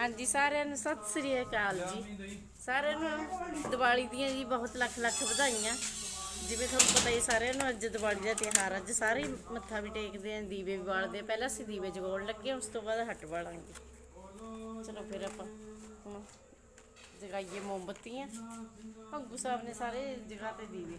ਹਾਂਜੀ, ਸਾਰਿਆਂ ਨੂੰ ਸਤਿ ਸ੍ਰੀ ਅਕਾਲ ਜੀ। ਸਾਰਿਆਂ ਨੂੰ ਦੀਵਾਲੀ ਦੀਆਂ ਜੀ ਬਹੁਤ ਲੱਖ ਲੱਖ ਵਧਾਈਆਂ। ਜਿਵੇਂ ਤੁਹਾਨੂੰ ਪਤਾ ਹੀ ਸਾਰਿਆਂ ਨੂੰ ਅੱਜ ਦੀਵਾਲੀ ਦਾ ਤਿਉਹਾਰ, ਅੱਜ ਸਾਰੇ ਹੀ ਮੱਥਾ ਵੀ ਟੇਕਦੇ ਆ, ਦੀਵੇ ਵੀ ਬਾਲਦੇ ਆ। ਪਹਿਲਾਂ ਅਸੀਂ ਦੀਵੇ ਜਗਾਉਣ ਲੱਗੇ, ਉਸ ਤੋਂ ਬਾਅਦ ਹੱਟ ਬਾਲਾਂਗੇ। ਚਲੋ ਫਿਰ ਆਪਾਂ ਹੁਣ ਜਗਾਈਏ ਮੋਮਬੱਤੀਆਂ। ਭੰਗੂ ਸਾਹਿਬ ਨੇ ਸਾਰੇ ਜਗ੍ਹਾ ਤੇ ਦੀਵੇ।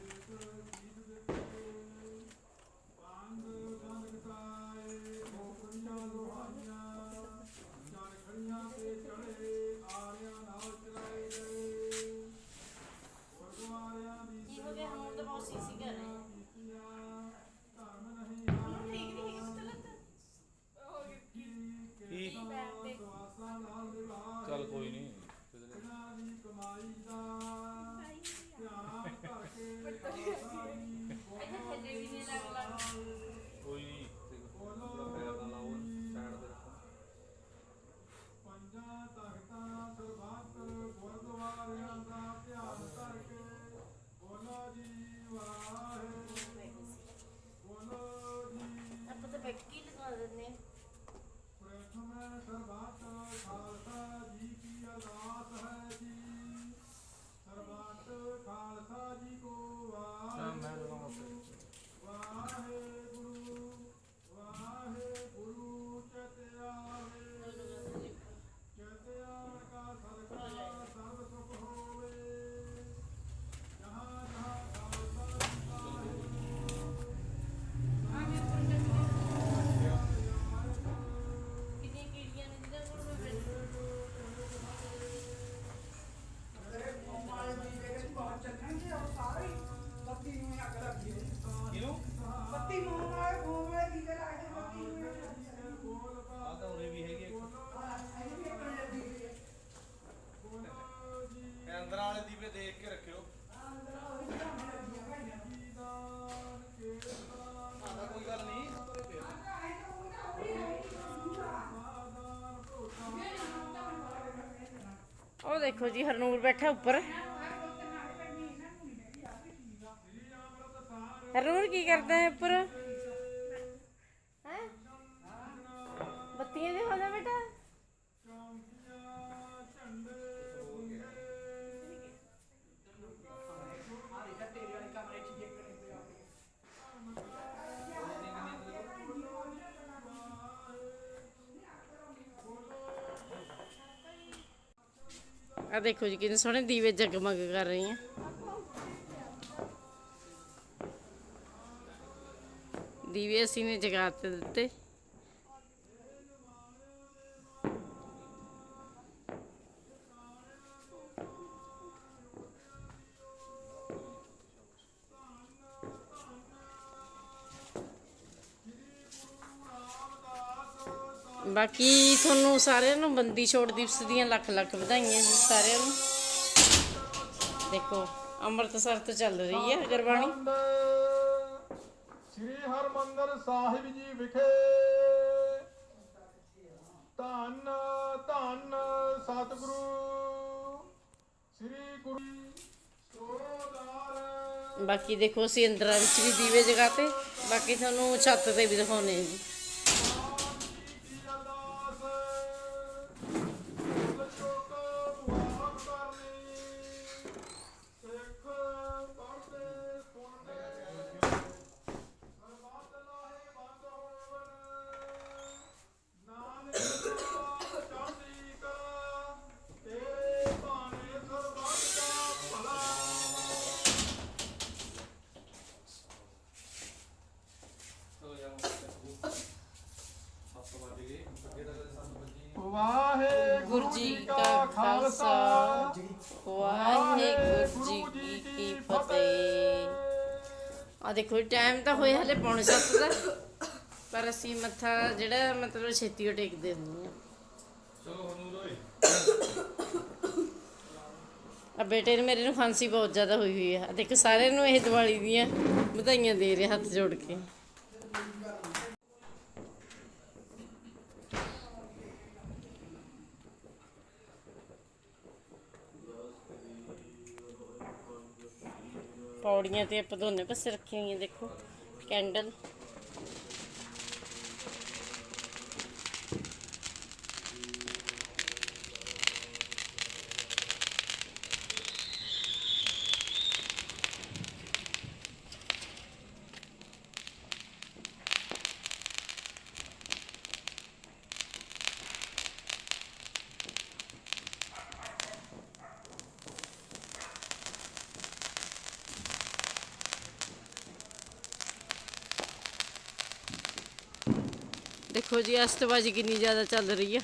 ਦੇਖ ਕੇ ਰੱਖਿਓ। ਆ ਕੋਈ ਗੱਲ ਨਹੀਂ। ਉਰੇ ਪਿਆ। ਉਹ ਦੇਖੋ ਜੀ, ਹਰਨੂਰ ਬੈਠਾ ਉੱਪਰ। ਹਰਨੂਰ ਕੀ ਕਰਦਾ ਹੈ ਉੱਪਰ? ਆ ਦੇਖੋ ਜੀ, ਕਿੰਨੇ ਸੋਹਣੇ ਦੀਵੇ ਜਗਮਗ ਕਰ ਰਹੀ ਆ। ਦੀਵੇ ਅਸੀਂ ਨੇ ਜਗਾ ਦਿੱਤੇ। ਬਾਕੀ ਤੁਹਾਨੂੰ ਸਾਰਿਆਂ ਨੂੰ ਬੰਦੀ ਛੋੜ ਦਿਵਸ ਦੀਆਂ ਲੱਖ ਲੱਖ ਵਧਾਈਆਂ ਜੀ ਸਾਰਿਆਂ ਨੂੰ। ਦੇਖੋ ਅੰਮ੍ਰਿਤਸਰ ਤੋਂ ਚੱਲ ਰਹੀ ਹੈ ਗੁਰਬਾਣੀ ਸ੍ਰੀ ਹਰਮੰਦਰ ਸਾਹਿਬ ਜੀ ਵਿਖੇ ਧੰਨ ਧੰਨ ਸਤਿਗੁਰੂ। ਸ੍ਰੀ ਗੁਰੂ ਸੋਦਾਰ ਬਾਕੀ ਦੇਖੋ ਅਸੀਂ ਅੰਦਰਾਂ ਵਿੱਚ ਵੀ ਦੀਵੇ ਜਗਾਤੇ ਬਾਕੀ ਤੁਹਾਨੂੰ ਛੱਤ ਤੇ ਵੀ ਦਿਖਾਉਨੇ ਆ ਜੀ। ਜੀ ਕਾ ਖਾਲਸਾ। ਵਾਹਿਗੁਰੂ ਜੀ ਕੀ ਫਤਿਹ। ਆ ਦੇਖੋ ਟਾਈਮ ਤਾਂ ਹੋਇਆ ਹਲੇ ਪੌਣੇ ਸੱਤ ਦਾ ਪਰ ਅਸੀਂ ਮੱਥਾ ਜਿਹੜਾ ਮਤਲਬ ਛੇਤੀ ਉਹ ਟੇਕਦੇ ਹੁੰਦੇ ਆ ਚਲੋ ਹਨੂਰ ਓਏ ਆ ਬੇਟੇ ਨੂੰ ਮੇਰੇ ਨੂੰ ਖਾਂਸੀ ਬਹੁਤ ਜ਼ਿਆਦਾ ਹੋਈ ਹੋਈ ਆ ਦੇਖੋ ਸਾਰਿਆਂ ਨੂੰ ਇਹ ਦੀਵਾਲੀ ਦੀਆਂ ਵਧਾਈਆਂ ਦੇ ਰਿਹਾ ਹੱਥ ਜੋੜ ਕੇ। ਪੌੜੀਆਂ ਤੇ ਆਪਾਂ ਦੋਨੇ ਪਾਸੇ ਰੱਖੀ ਹੋਈਆਂ ਦੇਖੋ ਕੈਂਡਲ ਦੇਖੋ ਜੀ ਅਸਤਬਾਜੀ ਕਿੰਨੀ ਜ਼ਿਆਦਾ ਚੱਲ ਰਹੀ ਆ।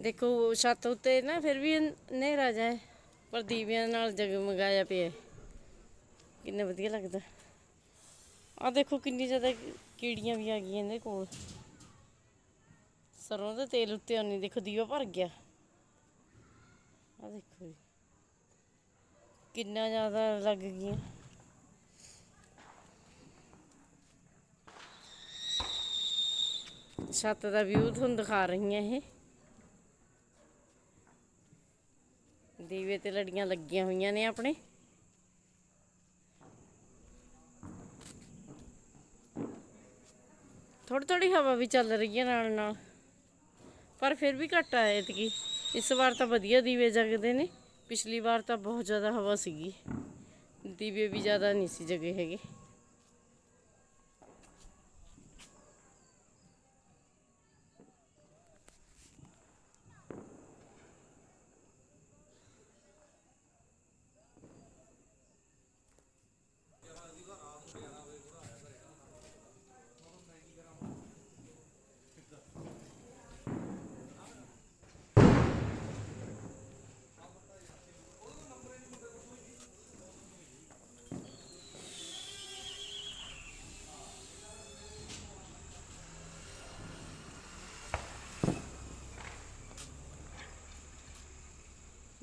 ਦੇਖੋ, ਛੱਤ ਉੱਤੇ ਨਾ ਫਿਰ ਵੀ ਹਨੇਰਾ ਜਾਏ ਪਰ ਦੀਵਿਆਂ ਨਾਲ ਜਗਮਗਾਇਆ ਪਿਆ ਕਿੰਨਾ ਵਧੀਆ ਲੱਗਦਾ। ਆ ਦੇਖੋ ਕਿੰਨੀ ਜ਼ਿਆਦਾ ਕੀੜੀਆਂ ਵੀ ਆ ਗਈਆਂ ਇਹਦੇ ਕੋਲ। ਸਰੋਂ ਦਾ ਤੇਲ ਉੱਤੇ ਆਉਣੀ ਦੇਖੋ ਦੀਵਾ ਭਰ ਗਿਆ। ਆ ਦੇਖੋ ਜੀ। ਕਿੰਨਾ ਜ਼ਿਆਦਾ ਲੱਗ ਗਈਆਂ। ਛੱਤ ਦਾ ਵਿਊ ਤੁਹਾਨੂੰ ਦਿਖਾ ਰਹੀ ਹਾਂ ਇਹ। ਦੀਵੇ ਤੇ ਲੜੀਆਂ ਲੱਗੀਆਂ ਹੋਈਆਂ ਨੇ ਆਪਣੇ। ਥੋੜੀ ਥੋੜੀ ਹਵਾ ਵੀ ਚੱਲ ਰਹੀ ਹੈ ਨਾਲ ਨਾਲ। ਪਰ ਫਿਰ ਵੀ ਘੱਟ ਆਇਆ ਇਤਕੀ ਇਸ ਵਾਰ ਤਾਂ ਵਧੀਆ ਦੀਵੇ ਜਗਦੇ ਨੇ। ਪਿਛਲੀ ਵਾਰ ਤਾਂ ਬਹੁਤ ਜ਼ਿਆਦਾ ਹਵਾ ਸੀਗੀ। ਦੀਵੇ ਵੀ ਜ਼ਿਆਦਾ ਨਹੀਂ ਸੀ ਜਗੇ ਹੈਗੇ।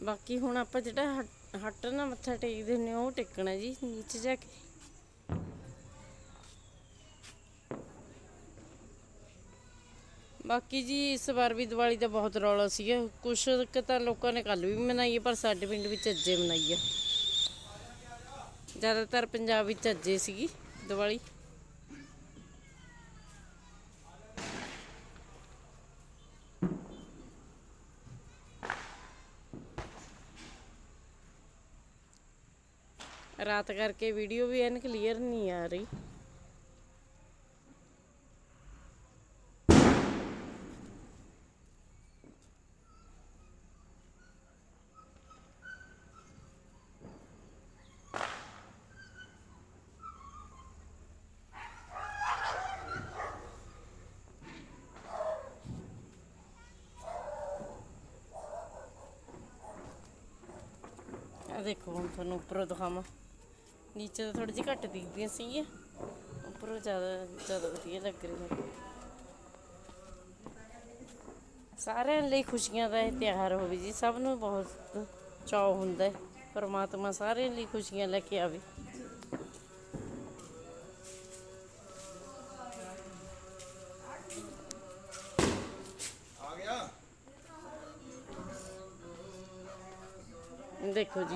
ਬਾਕੀ ਹੁਣ ਆਪਾਂ ਜਿਹੜਾ ਹੱਟ- ਹੱਟ ਨਾ ਮੱਥਾ ਟੇਕਦੇ ਨੇ ਉਹ ਟੇਕਣਾ ਜੀ, ਨੀਚੇ ਜਾ ਕੇ। ਬਾਕੀ ਜੀ ਇਸ ਵਾਰ ਵੀ ਦੀਵਾਲੀ ਦਾ ਬਹੁਤ ਰੌਲਾ ਸੀਗਾ। ਕੁਛ ਕੁ ਤਾਂ ਲੋਕਾਂ ਨੇ ਕੱਲ ਵੀ ਮਨਾਈ ਹੈ, ਪਰ ਸਾਡੇ ਪਿੰਡ ਵਿੱਚ ਅੱਜੇ ਮਨਾਈ ਆ। ਜ਼ਿਆਦਾਤਰ ਪੰਜਾਬ ਵਿੱਚ ਅੱਜੇ ਸੀਗੀ ਦੀਵਾਲੀ। ਰਾਤ ਕਰਕੇ ਵੀਡੀਓ ਵੀ ਐਨ ਕਲੀਅਰ ਨਹੀਂ ਆ ਰਹੀ। ਦੇਖੋ ਹੁਣ ਤੁਹਾਨੂੰ ਉੱਪਰੋਂ ਦਿਖਾਵਾਂ। ਨੀਚੇ ਤਾਂ ਥੋੜੀ ਜਿਹੀ ਘੱਟ ਦਿਖਦੀਆਂ ਸੀਗੀਆਂ। ਉੱਪਰੋਂ ਜ਼ਿਆਦਾ ਜ਼ਿਆਦਾ ਵਧੀਆ ਲੱਗ ਰਹੀਆਂ। ਸਾਰਿਆਂ ਲਈ ਖੁਸ਼ੀਆਂ ਦਾ ਇਹ ਤਿਉਹਾਰ ਹੋਵੇ ਜੀ। ਸਭ ਨੂੰ ਬਹੁਤ ਚਾਅ ਹੁੰਦਾ ਹੈ। ਪਰਮਾਤਮਾ ਸਾਰਿਆਂ ਲਈ ਖੁਸ਼ੀਆਂ ਲੈ ਕੇ ਆਵੇ। ਦੇਖੋ ਜੀ।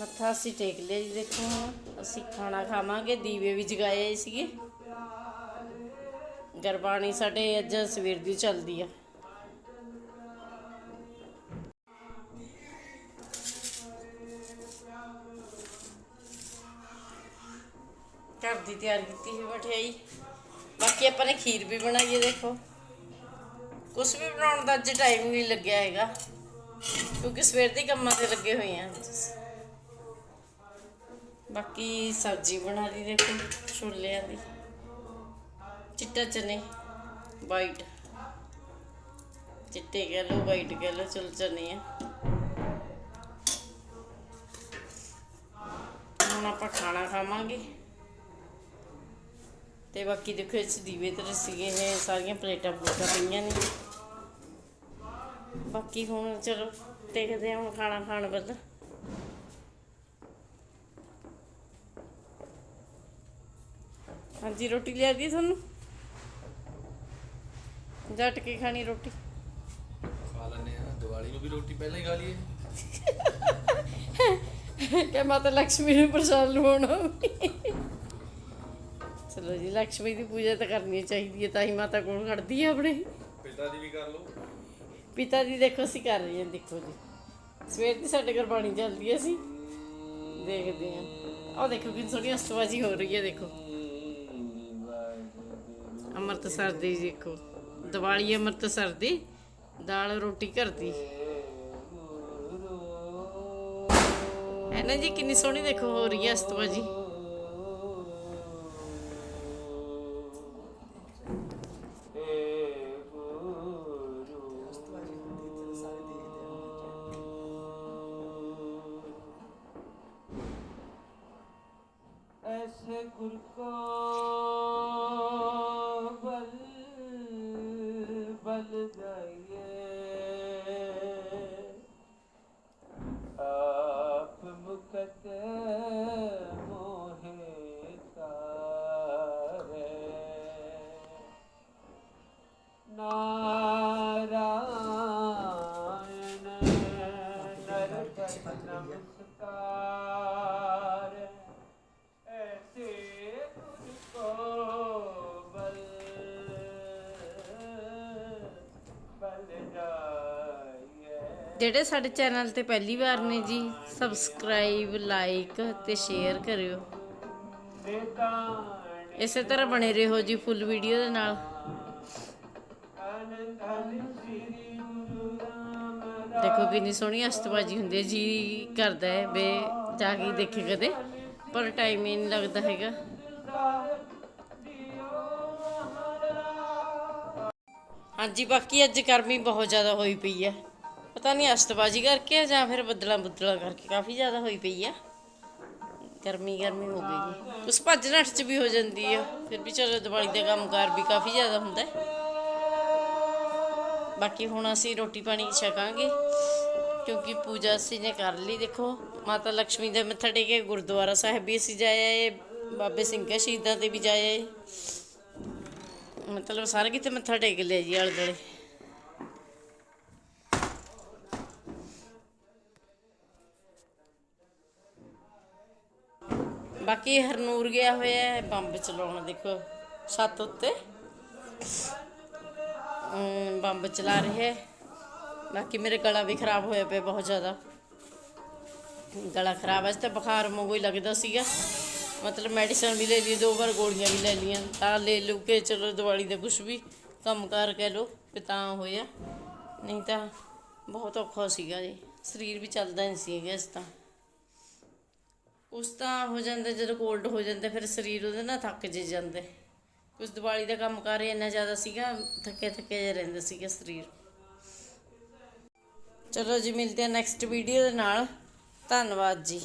ਮੱਥਾ ਅਸੀਂ ਟੇਕ ਲਿਆ ਜੀ, ਦੇਖੋ ਹੁਣ ਅਸੀਂ ਖਾਣਾ ਖਾਵਾਂਗੇ, ਦੀਵੇ ਵੀ ਜਗਾਏ ਸੀਗੇ। ਗਰਬਾਣੀ ਸਾਡੇ ਅੱਜ ਸਵੇਰ ਦੀ ਚੱਲਦੀ ਆ। ਘਰ ਦੀ ਤਿਆਰ ਕੀਤੀ ਸੀ ਮਠਿਆਈ। ਬਾਕੀ ਆਪਾਂ ਨੇ ਖੀਰ ਵੀ ਬਣਾਈ ਹੈ ਦੇਖੋ। ਕੁਝ ਵੀ ਬਣਾਉਣ ਦਾ ਅੱਜ ਟਾਈਮ ਨਹੀਂ ਲੱਗਿਆ ਹੈਗਾ, ਕਿਉਂਕਿ ਸਵੇਰ ਦੇ ਕੰਮਾਂ ਤੇ ਲੱਗੇ ਹੋਏ ਆ। ਬਾਕੀ ਸਬਜ਼ੀ ਬਣਾ ਲਈ ਦੇਖੋ, ਛੋਲਿਆਂ ਦੀ। ਚਿੱਟਾ ਚਨੇ ਵਾਈਟ ਚਿੱਟੇ ਕਹਿ ਲਓ ਵਾਈਟ ਕਹਿ ਲਓ, ਚਲ ਚਨੇ ਆ। ਹੁਣ ਆਪਾਂ ਖਾਣਾ ਖਾਵਾਂਗੇ। ਤੇ ਬਾਕੀ ਦੇਖੋ, ਇਸ ਦੀਵੇ ਤੇ ਸੀਗੇ ਇਹ ਸਾਰੀਆਂ ਪਲੇਟਾਂ ਪਲੇਟਾਂ ਪਈਆਂ ਨੇ। ਬਾਕੀ ਹੁਣ ਚਲੋ, ਦੇਖਦੇ ਹਾਂ ਹੁਣ ਖਾਣਾ ਖਾਣ ਵੱਲ। ਹਾਂਜੀ ਰੋਟੀ ਲਿਆ ਦੀ ਤੁਹਾਨੂੰ? ਜੱਟ ਕੇ ਖਾਣੀ ਰੋਟੀ। ਖਾ ਲੈਨੇ ਆ ਦੀਵਾਲੀ ਨੂੰ ਵੀ ਰੋਟੀ ਪਹਿਲਾਂ ਹੀ ਖਾ ਲਈਏ। ਕਿ ਮਾਤਾ ਲక్ష్ਮੀ ਨੂੰ ਪ੍ਰਸਾਦ ਲਵਾਉਣਾ ਚਲੋ ਜੀ ਲక్ష్ਮੀ ਦੀ ਪੂਜਾ ਤਾਂ ਕਰਨੀ ਚਾਹੀਦੀ ਹੈ ਤਾਂ ਹੀ ਮਾਤਾ ਕੋਲ ਖੜਦੀ ਹੈ ਆਪਣੇ। ਪਿਤਾ ਦੀ ਵੀ ਕਰ ਲਓ। ਪਿਤਾ ਦੀ ਦੇਖੋ ਅਸੀਂ ਕਰ ਰਹੇ ਹਾਂ ਦੇਖੋ ਜੀ। ਸਵੇਰ ਦੀ ਸਾਡੇ ਘਰ ਬਾਣੀ ਚੱਲਦੀ ਹੈ ਸੀ ਦੇਖਦੇ ਹਾਂ। ਉਹ ਦੇਖੋ ਕਿੰਨੀ ਸੋਹਣੀ ਅਸਤਵਾਜੀ ਹੋ ਰਹੀ ਹੈ ਦੇਖੋ। ਅੰਮ੍ਰਿਤਸਰ ਦੀ ਦੇਖੋ ਦੀਵਾਲੀ ਅੰਮ੍ਰਿਤਸਰ ਦੀ ਦਾਲ ਰੋਟੀ ਘਰ ਦੀ ਹੈ ਨਾ ਜੀ ਕਿੰਨੀ ਸੋਹਣੀ ਦੇਖੋ ਹੋ ਰਹੀ ਹੈ ਅਸਤਵਾਜੀ ਅਸਤਵਾਜੀ ਹੁੰਦੀ ਤੇ ਸਾਰੇ ਦੇਖਦੇ ਆ ऐसे गुर को Hallelujah. ਜਿਹੜੇ ਸਾਡੇ ਚੈਨਲ ਤੇ ਪਹਿਲੀ ਵਾਰ ਨੇ ਜੀ ਸਬਸਕ੍ਰਾਈਬ ਲਾਈਕ ਤੇ ਸ਼ੇਅਰ ਕਰਿਓ। ਇਸੇ ਤਰ੍ਹਾਂ ਬਣੇ ਰਹੋ ਜੀ ਫੁੱਲ ਵੀਡੀਓ ਦੇ ਨਾਲ। ਦੇਖੋ ਕਿੰਨੀ ਸੋਹਣੀ ਅਸ਼ਤਬਾਜੀ ਹੁੰਦੀ ਹੈ, ਜੀ ਕਰਦਾ ਹੈ, ਬੇ ਜਾ ਕੇ ਦੇਖੇ ਕਦੇ, ਪਰ ਟਾਈਮ ਹੀ ਨਹੀਂ ਲੱਗਦਾ ਹੈਗਾ। ਹਾਂਜੀ, ਬਾਕੀ ਅੱਜ ਗਰਮੀ ਬਹੁਤ ਜ਼ਿਆਦਾ ਹੋਈ ਪਈ ਹੈ। ਪਤਾ ਨਹੀਂ ਅਸ਼ਤਬਾਜੀ ਕਰਕੇ ਜਾਂ ਫਿਰ ਬੱਦਲਾਂ ਬੁੱਦਲਾਂ ਕਰਕੇ ਕਾਫੀ ਜ਼ਿਆਦਾ ਹੋਈ ਪਈ ਆ। ਗਰਮੀ ਗਰਮੀ ਹੋ ਗਈ ਜੀ। ਉਸ ਭੱਜ ਨੱਠ ਚ ਵੀ ਹੋ ਜਾਂਦੀ ਆ। ਫਿਰ ਵੀ ਚਲੋ ਦੀਵਾਲੀ ਦਾ ਕੰਮਕਾਰ ਵੀ ਕਾਫੀ ਜ਼ਿਆਦਾ ਹੁੰਦਾ ਹੈ। ਬਾਕੀ ਹੁਣ ਅਸੀਂ ਰੋਟੀ ਪਾਣੀ ਛਕਾਂਗੇ, ਕਿਉਂਕਿ ਪੂਜਾ ਅਸੀਂ ਨੇ ਕਰ ਲਈ। ਦੇਖੋ, ਮਾਤਾ ਲక్ష్ਮੀ ਦੇ ਮੱਥਾ ਟੇਕੇ ਗੁਰਦੁਆਰਾ ਸਾਹਿਬ ਵੀ ਅਸੀਂ ਜਾਏ ਆਏ, ਬਾਬੇ ਸਿੰਘ ਕੇ ਸ਼ਹੀਦਾਂ ਤੇ ਵੀ ਜਾਏ ਆਏ। ਮਤਲਬ ਸਾਰੇ ਕਿਤੇ ਮੱਥਾ ਟੇਕ ਲਿਆ ਜੀ ਆਲੇ ਦੁਆਲੇ। ਬਾਕੀ ਹਰਨੂਰ ਗਿਆ ਹੋਇਆ ਹੈ ਬੰਬ ਚਲਾਉਣ ਦੇਖੋ ਛੱਤ ਉੱਤੇ ਅਮ, ਬੰਬ ਚਲਾ ਰਿਹਾ ਹੈ ਬਾਕੀ ਮੇਰੇ ਗਲਾ ਵੀ ਖਰਾਬ ਹੋਇਆ ਪਿਆ ਬਹੁਤ ਜ਼ਿਆਦਾ ਗਲਾ ਖਰਾਬ ਹੈ ਤਾਂ ਬੁਖਾਰ ਵਾਂਗੂ ਹੀ ਲੱਗਦਾ ਸੀਗਾ ਮਤਲਬ ਮੈਡੀਸਨ ਵੀ ਲੈ ਲਈ ਦੋ ਵਾਰ ਗੋਲੀਆਂ ਵੀ ਲੈ ਲਈਆਂ ਤਾਂ ਲੈ ਲੂ ਕੇ ਚਲੋ ਦੀਵਾਲੀ ਦਾ ਕੁਝ ਵੀ ਕੰਮ ਕਾਰ ਕਹਿ ਲੋ ਵੀ ਤਾਂ ਹੋਇਆ ਨਹੀਂ ਤਾਂ ਬਹੁਤ ਔਖਾ ਸੀਗਾ ਜੀ ਸਰੀਰ ਵੀ ਚੱਲਦਾ ਨਹੀਂ ਸੀਗਾ ਇਸ ਤਾਂ ਕੁਛ ਤਾਂ ਹੋ ਜਾਂਦਾ ਜਦੋਂ ਕੋਲਡ ਹੋ ਜਾਂਦਾ, ਫਿਰ ਸਰੀਰ ਉਹਦੇ ਨਾਲ ਥੱਕ ਜੇ ਜਾਂਦੇ। ਕੁਛ ਦੀਵਾਲੀ ਦਾ ਕੰਮ ਕਰ ਇੰਨਾ ਜ਼ਿਆਦਾ ਸੀਗਾ, ਥੱਕੇ ਥੱਕੇ ਜਿਹਾ ਰਹਿੰਦਾ ਸੀਗਾ ਸਰੀਰ। ਚਲੋ ਜੀ, ਮਿਲਦੇ ਆ ਨੈਕਸਟ ਵੀਡੀਓ ਦੇ ਨਾਲ। ਧੰਨਵਾਦ ਜੀ।